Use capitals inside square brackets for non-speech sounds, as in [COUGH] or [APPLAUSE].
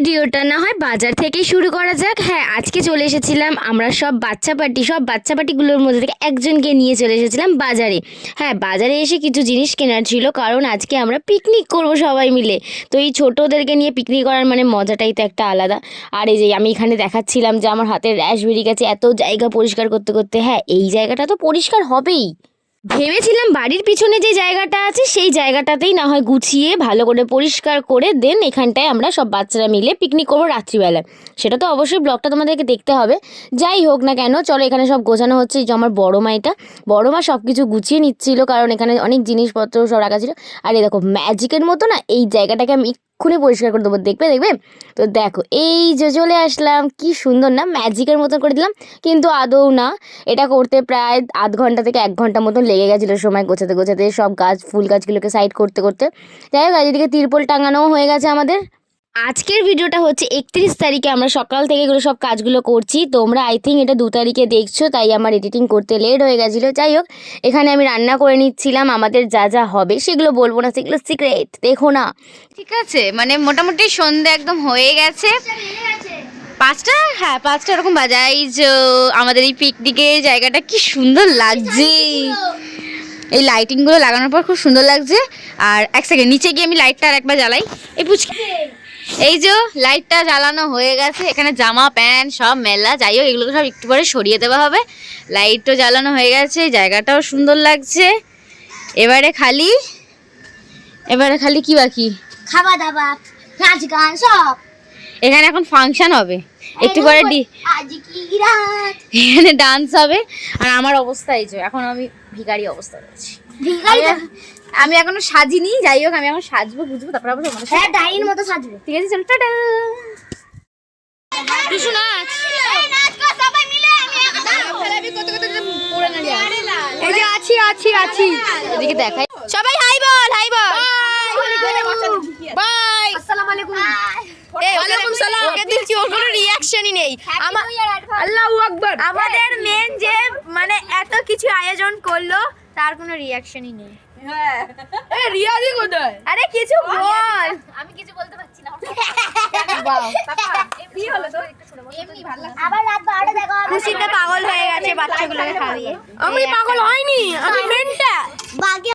ভিডিওটা না হয় বাজার থেকে শুরু করা যাক। হ্যাঁ আজকে চলে এসেছিলাম আমরা সব বাচ্চা পার্টি, সব বাচ্চা পার্টিগুলোর মধ্যে থেকে একজনকে নিয়ে চলে এসেছিলাম বাজারে। হ্যাঁ বাজারে এসে কিছু জিনিস কেনার ছিল, কারণ আজকে আমরা পিকনিক করব সবাই মিলে। তো এই ছোটোদেরকে নিয়ে পিকনিক করার মানে মজাটাই তো একটা আলাদা। আর এই যে আমি এখানে দেখাচ্ছিলাম যে আমার হাতের র্যাশ বেরিয়ে গেছে এত জায়গা পরিষ্কার করতে করতে হ্যাঁ এই জায়গাটা তো পরিষ্কার হবেই। ভেবেছিলাম বাড়ির পিছনে যে জায়গাটা আছে, সেই জায়গাটাতেই না হয় গুছিয়ে ভালো করে পরিষ্কার করে দেন এখানটায় আমরা সব বাচ্চারা মিলে পিকনিক করব রাত্রিবেলায়। সেটা তো অবশ্যই ব্লগটা তোমাদেরকে দেখতে হবে। যাই হোক না কেন, চলো এখানে সব গোছানো হচ্ছে। যে আমার বড় মা এটা। বড় মা সব কিছু গুছিয়ে নিচ্ছিল, কারণ এখানে অনেক জিনিসপত্র সব রাখা ছিল। আর এই দেখো ম্যাজিকের মতো না, এই জায়গাটাকে আমি এক্ষুনি পরিষ্কার করে দেবো। দেখবে দেখবে? তো দেখো, এই যে চলে আসলাম, কি সুন্দর না, ম্যাজিকের মতন করে দিলাম। কিন্তু আদৌ না, এটা করতে প্রায় আধ ঘণ্টা থেকে এক ঘণ্টা মতন লেগে গেছিল সময় গোছাতে গোছাতে সব গাছ, ফুল গাছগুলোকে সাইড করতে করতে। যাই হোক, এদিকে তিরপল টাঙানোও হয়ে গেছে আমাদের। আজকের ভিডিওটা হচ্ছে একত্রিশ তারিখে আমরা সকাল থেকে এগুলো সব কাজগুলো করছি। তোমরা আই থিঙ্ক এটা দু তারিখে দেখছ তাই আমার এডিটিং করতে লেট হয়ে গেছিল। যাই হোক এখানে আমি রান্না করে নিচ্ছিলাম আমাদের যা যা হবে সেগুলো বলব না সেগুলো সিক্রেট দেখো না। ঠিক আছে মানে মোটামুটি সন্ধে একদম হয়ে গেছে। পাঁচটা হ্যাঁ পাঁচটা এরকম বাজে এই যে আমাদের এই পিকনিকের জায়গাটা কি সুন্দর লাগছে। এই লাইটিংগুলো লাগানোর পর খুব সুন্দর লাগছে। আর এক সেকেন্ড নিচে গিয়ে আমি লাইটটা আর একবার জ্বালাই। এই পুচকি। এই যে লাইটটা জ্বালানো হয়ে গেছে, এখানে জামা, প্যান্ট সব মেলা, যাই হোক এগুলো সব একটু পরে সরিয়ে দেওয়া হবে। লাইটও জ্বালানো হয়ে গেছে, জায়গাটাও সুন্দর লাগছে। এবারে খালি এবারে খালি কি বাকি? খাওয়া দাওয়া, নাচ গান সব। এখানে এখন ফাংশন হবে। একটু পরে ডি এখানে ডান্স হবে। আর আমার অবস্থা এই যে এখন আমি ভিখারি অবস্থা রয়েছি ভিখারি আমি- এখনও সাজিনি যাই হোক আমি এখন সাজবো বুঝব তারপর আবার তোমাদের সাথে- হ্যাঁ ডাইনির মতো সাজবে। ঠিক আছে চলো টাটা। টুসু নাচ এই যে আছি আছি আছি। এদিকে দেখাই। সবাই রিঅ্যাকশনই নেই। আল্লাহু আকবার। আমাদের মেন যে মানে এত কিছু আয়োজন করল তার কোনো রিয়াকশনই নেই। রিয়াজি কোথায়? আরে কিছু বল। [LAUGHS] আবার রাত বারোটা দেখা হবে। খুশিতে পাগল হয়ে গেছে বাচ্চাগুলোকে খাইয়ে। আমি পাগল হয়নি আমি মেনটা বাকি